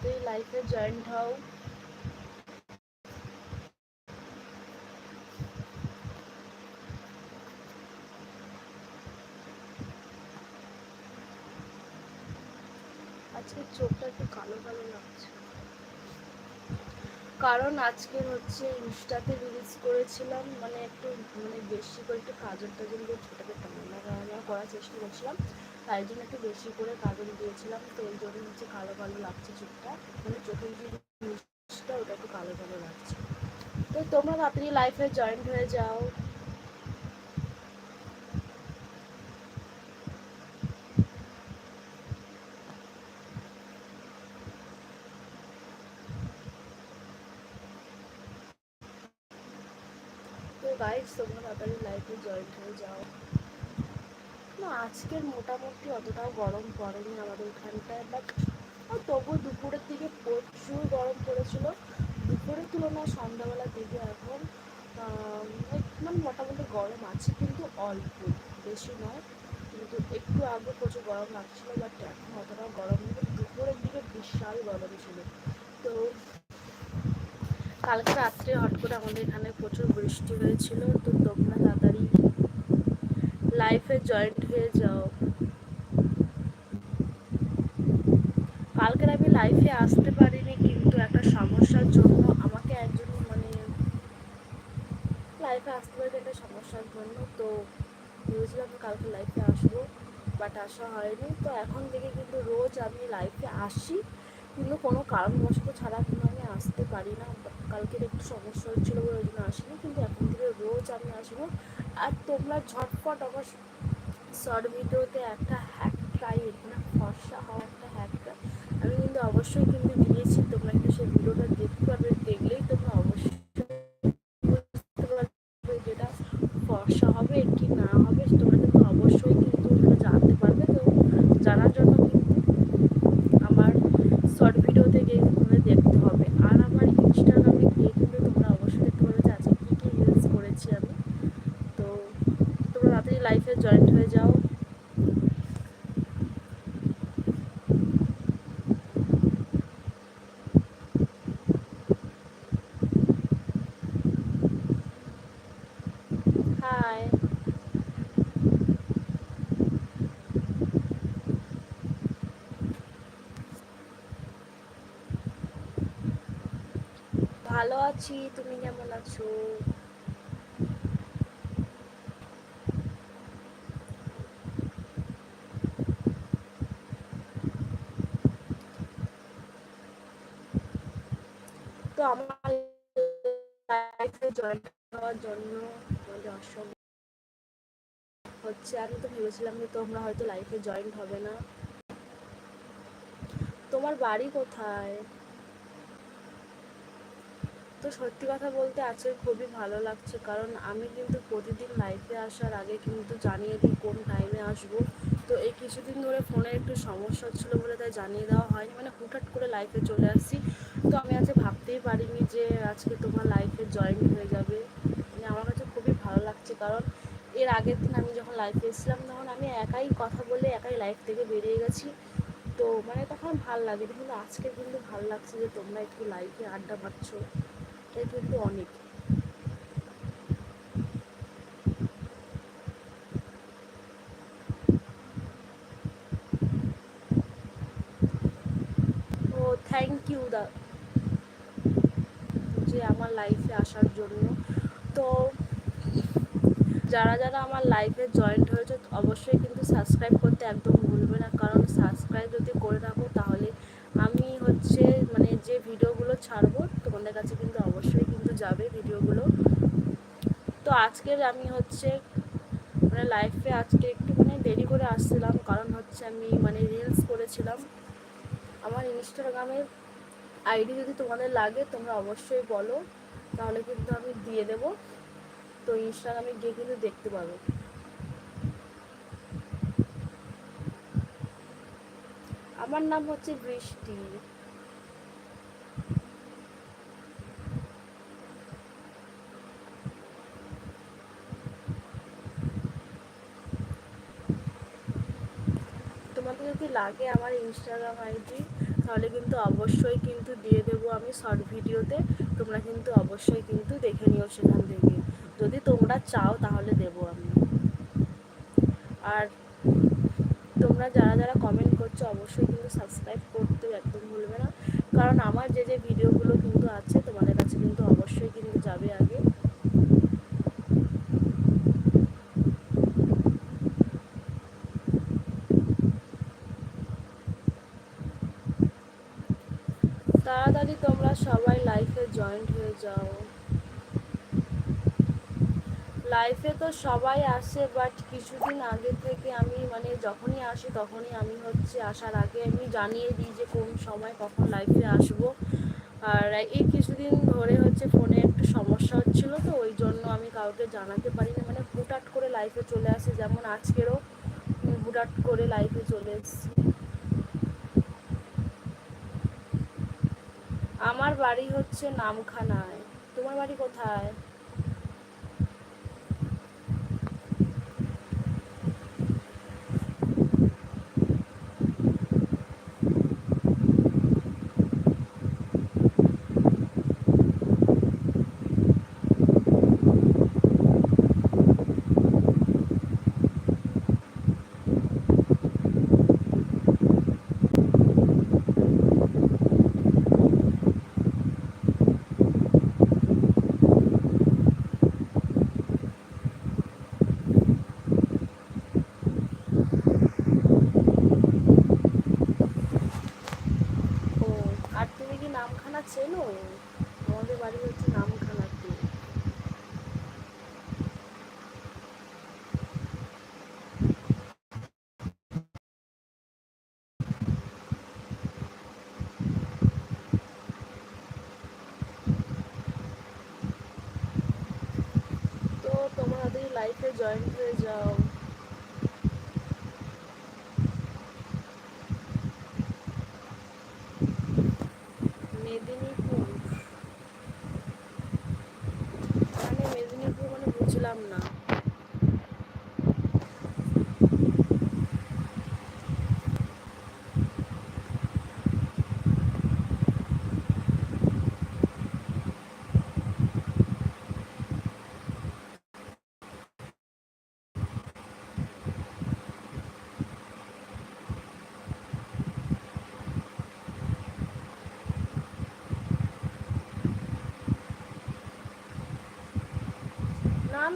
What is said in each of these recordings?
তাড়াতাড়ি লাইফে জয়েন্ট হও। আজকে চোখটা একটু কালো কালো লাগছে। কারণ আজকে হচ্ছে ইনস্টাতে রিলিজ করেছিলাম মানে একটু মানে বেশি করে একটু কাজল টাজল দিয়ে ছোটোকে টানা টানা করার চেষ্টা করছিলাম। তাই জন্য একটু বেশি করে কাজল দিয়েছিলাম, তো ওই জন্য হচ্ছে কালো কালো লাগছে চোখটা মানে চোখের যে জিনিসটা, ওটা একটু কালো কালো লাগছে। তো তোমরা তাড়াতাড়ি লাইফে জয়েন্ট হয়ে যাও। তোমরা তাড়াতাড়ি লাইফে জয়েন্ট হয়ে যাও। আজকের মোটামুটি অতটাও গরম পড়েনি আমাদের এখানটায় বাট তবু দুপুরের দিকে প্রচুর গরম পড়েছিল। দুপুরের তুলনায় সন্ধ্যাবেলার দিকে এখন মানে মোটামুটি গরম আছে, কিন্তু অল্প, বেশি নয়। কিন্তু একটু আগে প্রচুর গরম লাগছিল বাট এখন অতটাও গরম নেই। দুপুরের দিকে বিশাল গরম ছিল। তো কালকে রাত্রে হট করে আমাদের এখানে প্রচুর বৃষ্টি হয়েছিল, তো তোমরা তাড়াতাড়ি লাইফে জয়েন্ট হয়ে যাও। কালকের আমি লাইফে আসতে পারিনি, কিন্তু একটা সমস্যার জন্য আমাকে একজন মানে লাইফে আসতে পারি একটা সমস্যার জন্য। তো ভেবেছিলাম কালকে লাইফে আসব বাট আসা হয়নি। তো এখন থেকে কিন্তু রোজ আমি লাইফে আসি, কিন্তু কোনো কারণবশত ছাড়া আমি আসতে পারি না। কালকের একটু সমস্যা হচ্ছিল বলে ওই জন্য আসিনি, কিন্তু এখন থেকে রোজ আমি আসব। আর তোমরা ঝটপট আমার শর্ট ভিডিওতে একটা হ্যাক ট্রাই না ফর্সা হওয়া একটা হ্যাক ট্রাই আমি কিন্তু অবশ্যই কিন্তু দিয়েছি, তোমরা কিন্তু সেই ভিডিওটা দেখতে পারবে দেখলেই তোমরা অবশ্যই বুঝতে পারবে যেটা ফর্সা হবে কি না হবে তোমরা কিন্তু অবশ্যই কিন্তু ওটা জানতে পারবে তো জানার জন্য কিন্তু আমার শর্ট ভিডিওতে গিয়ে তোমাদের দেখতে হবে আর আমার ইনস্টাগ্রামে গিয়ে কিন্তু তোমরা অবশ্যই দেখতে পারবে যে আজকে কী কী রিলস করেছি আমি তো তোমরা তাড়াতাড়ি লাইফে জয়েন্ট হয়ে যাও হাই ভালো আছি, তুমি কেমন আছো? তো আমার লাইফে জয়েন হওয়ার জন্য তোমাদের হচ্ছে। আমি তো ভেবেছিলাম যে তোমরা হয়তো লাইফে জয়েন্ট হবে না। তোমার বাড়ি কোথায়? তো সত্যি কথা বলতে আজকে খুবই ভালো লাগছে। কারণ আমি কিন্তু প্রতিদিন লাইফে আসার আগে কিন্তু জানিয়ে দিই কোন টাইমে আসব। তো এই কিছুদিন ধরে ফোনে একটু সমস্যা হচ্ছিল বলে তাই জানিয়ে দেওয়া হয়নি। মানে হুটহাট করে লাইফে চলে আসছি। তো আমি আজকে ভাবতেই পারিনি যে আজকে তোমার লাইফে জয়েন হয়ে যাবে। মানে আমার কাছে খুবই ভালো লাগছে। কারণ এর আগের দিন আমি যখন লাইফে এসেছিলাম তখন আমি একাই কথা বলে একাই লাইফ থেকে বেরিয়ে গেছি। তো মানে তখন ভালো লাগে কিন্তু আজকে কিন্তু ভালো লাগছে যে তোমরা একটু লাইফে আড্ডা মারছো। এটা কিন্তু অনেক। ও থ্যাংক ইউ দা, যে আমার লাইফে আসার জন্য। তো, যারা যারা আমার লাইফে জয়েন্ট হয়েছে, অবশ্যই কিন্তু সাবস্ক্রাইব করতে একদম ভুলবে না কারণ সাবস্ক্রাইব যদি করে রাখো তাহলে আমি হচ্ছে মানে যে ভিডিওগুলো ছাড়বো তোমাদের কাছে কিন্তু অবশ্যই কিন্তু যাবে ভিডিওগুলো তো আজকের আমি হচ্ছে মানে লাইফে আজকে একটু মানে দেরি করে আসছিলাম, কারণ হচ্ছে আমি মানে রিলস করেছিলাম। আমার ইনস্টাগ্রামের আইডি যদি তোমাদের লাগে, তোমরা অবশ্যই বলো, তাহলে কিন্তু আমি দিয়ে দেব। তো ইনস্টাগ্রামে গিয়ে কিন্তু দেখতে পারো আমার নাম হচ্ছে বৃষ্টি তোমাদের যদি লাগে আমার ইনস্টাগ্রাম আইডি তাহলে কিন্তু অবশ্যই কিন্তু দিয়ে দেবো আমি শর্ট ভিডিওতে তোমরা কিন্তু অবশ্যই কিন্তু দেখে নিও সেখান থেকে। যদি তোমরা চাও তাহলে দেবো আমি। আর তোমরা যারা যারা কমেন্ট করছ, অবশ্যই কিন্তু সাবস্ক্রাইব করতে একদম ভুলবে না। কারণ আমার যে যে ভিডিওগুলো কিন্তু আছে, তোমাদের কাছে কিন্তু অবশ্যই কিন্তু যাবে আগে তাড়াতাড়ি তোমরা সবাই লাইফে জয়েন্ট হয়ে যাও লাইফে তো সবাই আসে বাট কিছুদিন আগে থেকে আমি মানে যখনই আসি তখনই আমি হচ্ছে আসার আগে আমি জানিয়ে দিই যে কোন সময় কখন লাইফে আসব। আর এই কিছুদিন ধরে হচ্ছে ফোনে একটু সমস্যা হচ্ছিল তো, ওই জন্য আমি কাউকে জানাতে পারিনি। মানে হুটাট করে লাইফে চলে আসি, যেমন আজকেরও হুটাট করে লাইফে চলে এসেছি। আমার বাড়ি হচ্ছে নামখানায়। তোমার বাড়ি কোথায় ও আর তুমি কি নামখানা চেনো আমাদের বাড়ি হচ্ছে নামখানাতে তো তোমাদের লাইফে জয়েন হয়ে যাও মেদিনীপুর মানে মেদিনীপুর মানে বুঝলাম না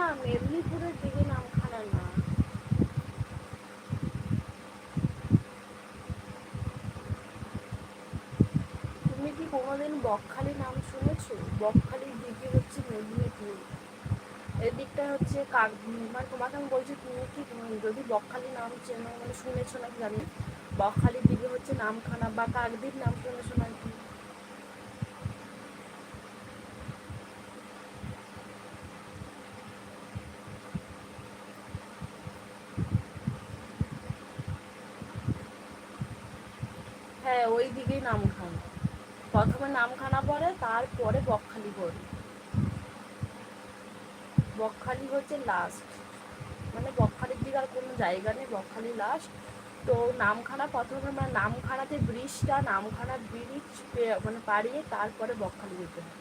না মেদিনীপুরের দিকে নামখানা না। তুমি কি কোনোদিন বকখালি নাম শুনেছো? বকখালির দিকে হচ্ছে মেদিনীপুর। এদিকটা হচ্ছে কাক মানে তোমাকে আমি বলছি, তুমি কি যদি বকখালি নাম চেনো মানে শুনেছো নাকি জানি বকখালির দিকে হচ্ছে নামখানা বা কাকদ্বীপ নাম শুনেছো নাকি হ্যাঁ ওই দিকেই নামখানা প্রথমে নামখানা পড়ে তারপরে বকখালি ঘোর বকখালি হচ্ছে লাস্ট মানে বকখালির দিকে আর কোনো জায়গা নেই, বকখালি লাস্ট তো নামখানা প্রথমে মানে নামখানাতে ব্রিজটা নামখানা ব্রিজ মানে পাড়িয়ে তারপরে বকখালি যেতে হয়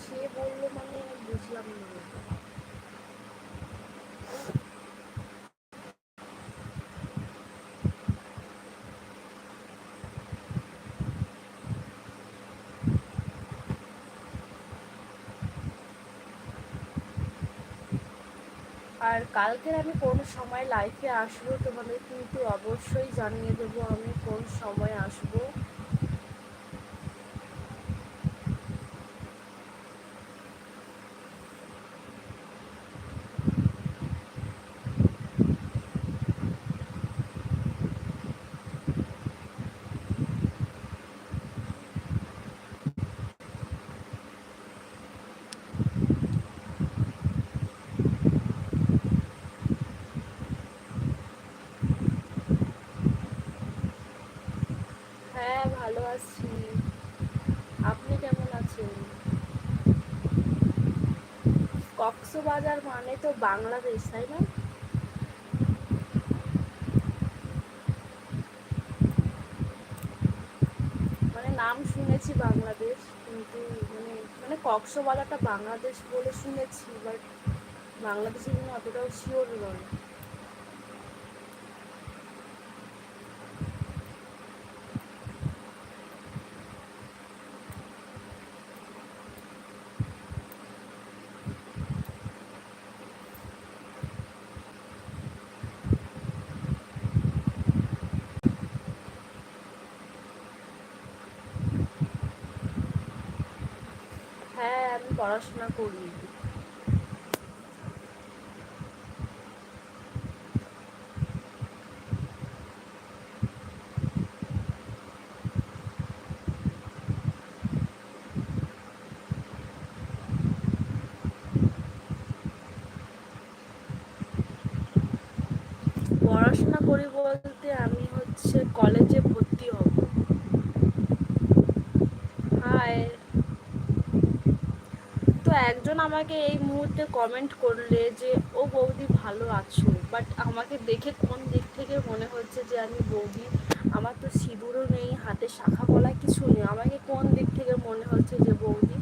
সে বলল মানে আমি বুঝলাম না আর কালকের আমি কোন সময় লাইফে আসব তোমাদের কিন্তু অবশ্যই জানিয়ে দেবো আমি কোন সময় আসব। আছি আপনি কেমন আছেন? কক্সবাজার মানে তো বাংলাদেশ, তাই না? মানে নাম শুনেছি বাংলাদেশ, কিন্তু মানে মানে কক্সবাজারটা বাংলাদেশ বলে শুনেছি বাট বাংলাদেশের জন্য অতটাও শিওর নয়। পড়াশোনা করি পড়াশোনা করি বলতে আমি হচ্ছে কলেজে ভর্তি হব হাই তো একজন আমাকে এই মুহূর্তে কমেন্ট করলে যে, ও বৌদি ভালো আছো। বাট আমাকে দেখে কোন দিক থেকে মনে হচ্ছে যে, আমি বৌদি, আমার তো সিঁদুরও নেই, হাতে শাখা বলা কিছু নেই। আমাকে কোন দিক থেকে মনে হচ্ছে যে, বৌদি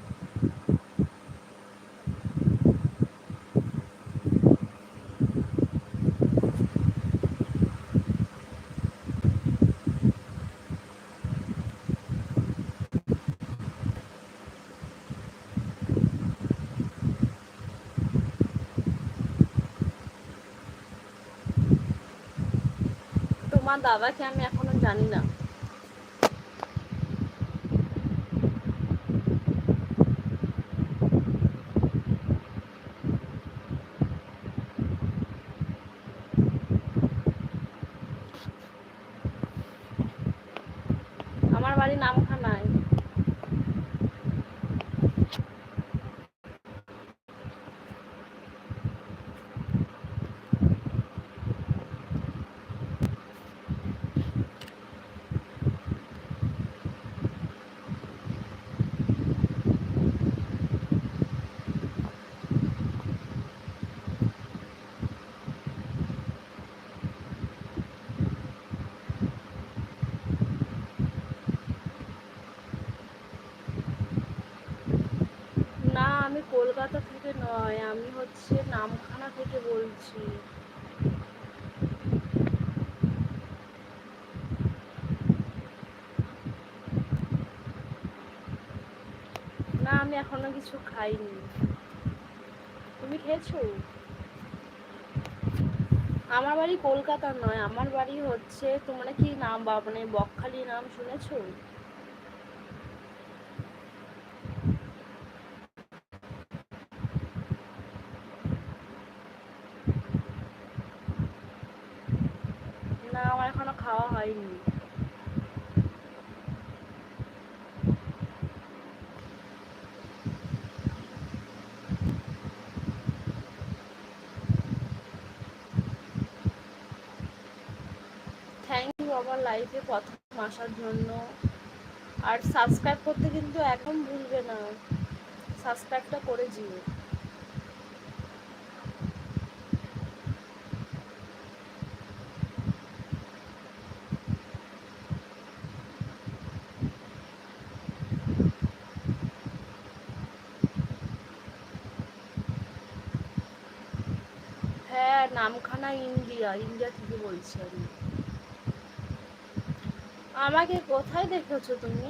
দাদাকে আমি এখনও জানি না আমার বাড়ি নামখানায় না আমি কলকাতা থেকে নয়, আমি হচ্ছে নামখানা থেকে বলছি। না, আমি এখনও কিছু খাইনি। তুমি খেয়েছো? আমার বাড়ি কলকাতা নয়, আমার বাড়ি হচ্ছে, তোমরা কি নাম বা মানে বকখালি নাম শুনেছো না আমার এখনও খাওয়া হয়নি থ্যাংক ইউ আমার লাইফে প্রথম আসার জন্য। আর সাবস্ক্রাইব করতে কিন্তু এখন ভুলবে না। সাবস্ক্রাইবটা করে দিও। হ্যাঁ নামখানা ইন্ডিয়া। ইন্ডিয়া থেকে বলছি আমি। আমাকে কোথায় দেখেছ তুমি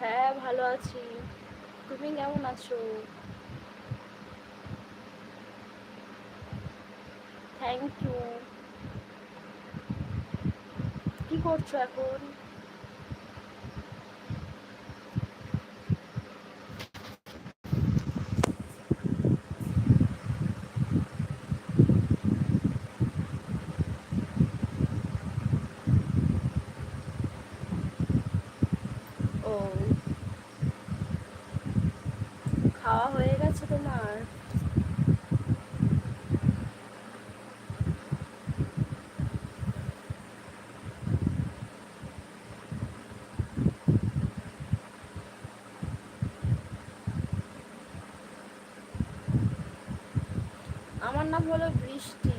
হ্যাঁ ভালো আছি। তুমি কেমন আছো? থ্যাংক ইউ কি করছ এখন? নাম হলো বৃষ্টি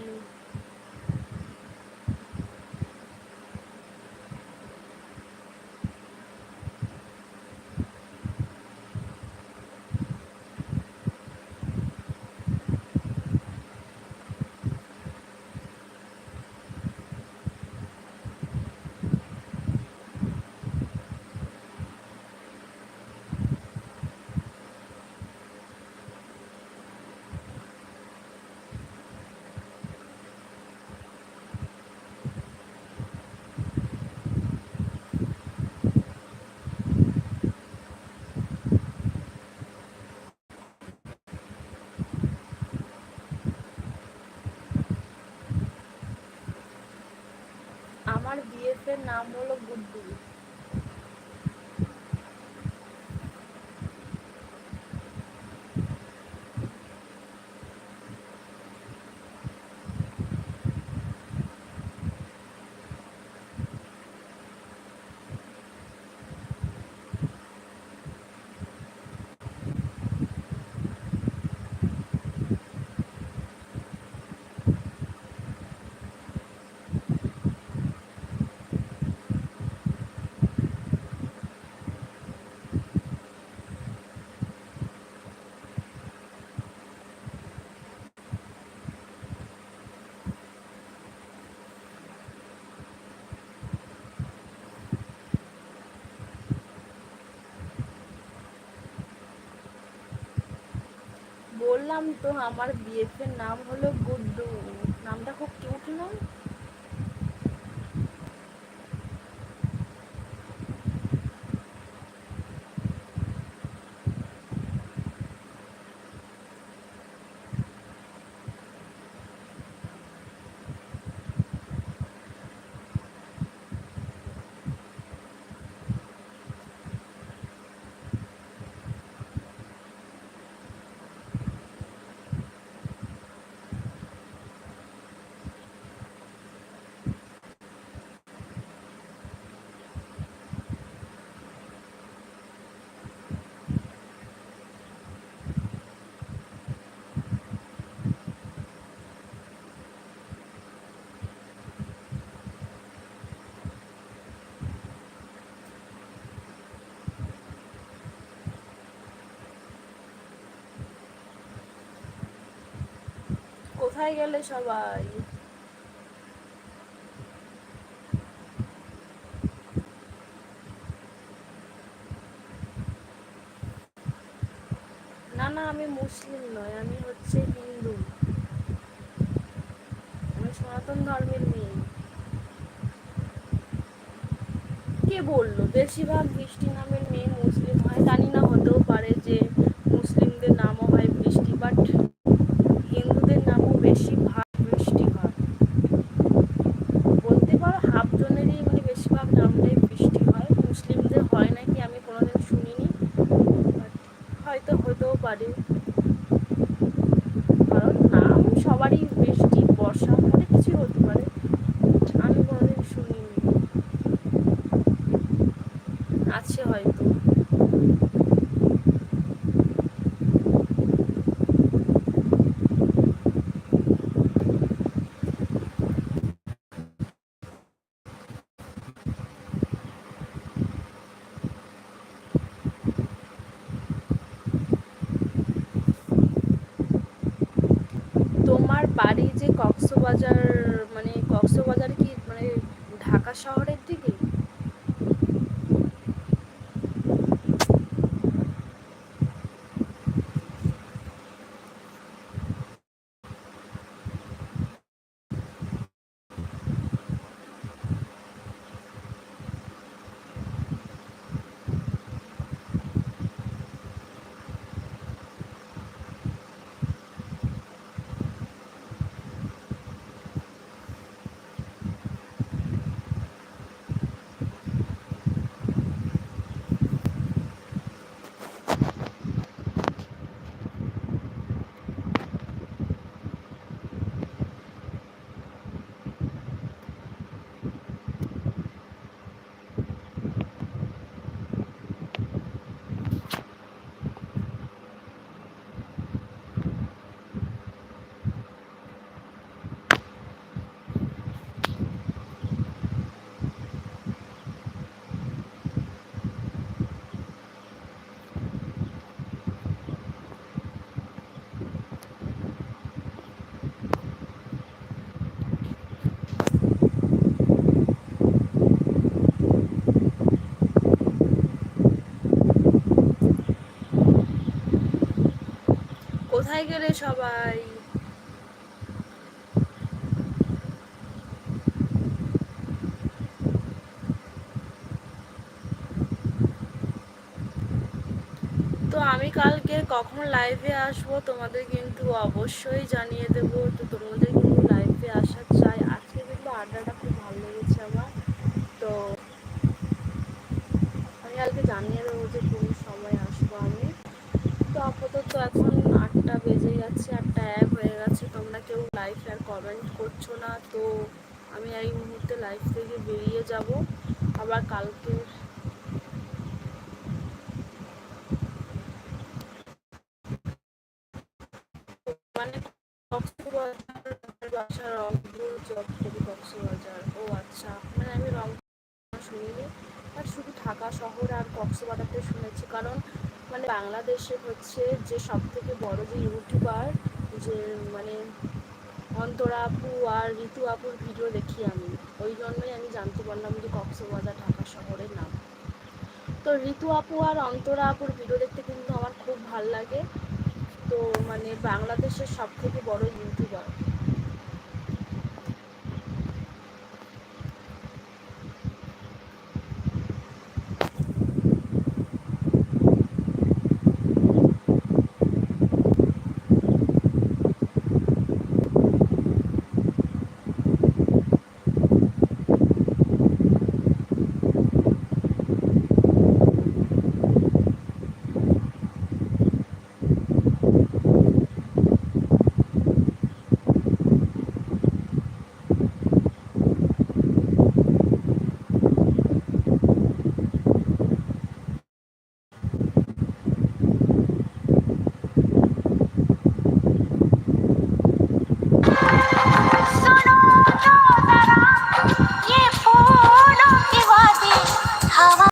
আমার বিএফ এর নাম হলো গুড্ডু বললাম তো আমার এর নাম হলো গুড্ডু। নামটা খুব কিউট না? কোথায় গেলে সবাই? না না, আমি মুসলিম নয়, আমি হচ্ছে হিন্দু। আমি সনাতন ধর্মের মেয়ে। কে বলল? বেশিরভাগ বৃষ্টি নামের মেয়ে মুসলিম হয় জানি না হতেও পারে যে মুসলিমদের নামও হয় বৃষ্টি বাট হিন্দুদের নামও বেশি ভাগ বৃষ্টি হয় বলতে পারো হাফ জনেরই মানে বেশিরভাগ নামটাই বৃষ্টি হয় মুসলিমদের হয় নাকি আমি কোনোদিন শুনিনি But হয়তো হতেও পারে কারণ নাম সবারই বৃষ্টি বর্ষা অনেক কিছু হতে পারে আমি কোনোদিন শুনিনি আছে হয়তো তোমার বাড়ি যে কক্সবাজার মানে কক্সবাজার কি মানে ঢাকা শহরের দিকে কোথায় গেলে সবাই? তো আমি কালকে কখন লাইভে আসব তোমাদের কিন্তু অবশ্যই জানিয়ে দেবো। তো তোমাদের কিন্তু লাইভে আসা চাই। আজকে কিন্তু আড্ডাটা খুব ভালো লেগেছে আমার। তো আমি কালকে জানিয়ে দেবো যে কোন সময় আসব আমি। তো আপাতত এখন বেজে গেছে, আটটা এক হয়ে গেছে। তোমরা কেউ লাইভ আর কমেন্ট করছ না, তো আমি এই মুহূর্তে লাইভ থেকে বেরিয়ে যাব। আবার কালকে মানে কক্সবাজার বাসা রংপুর জব করি কক্সবাজার ও আচ্ছা মানে আমি রং শুনিনি আর শুধু ঢাকা শহর আর কক্সবাজারতে শুনেছি কারণ মানে বাংলাদেশে হচ্ছে যে সব থেকে বড় যে ইউটিউবার, যে মানে অন্তরা আপু আর ঋতু আপুর ভিডিও দেখি আমি, ওই জন্যই আমি জানতে পারলাম যে কক্সবাজার, ঢাকা শহরের নাম। তো ঋতু আপু আর অন্তরা আপুর ভিডিও দেখতে কিন্তু আমার খুব ভালো লাগে। তো মানে বাংলাদেশের সব থেকে বড় ইউটিউবার।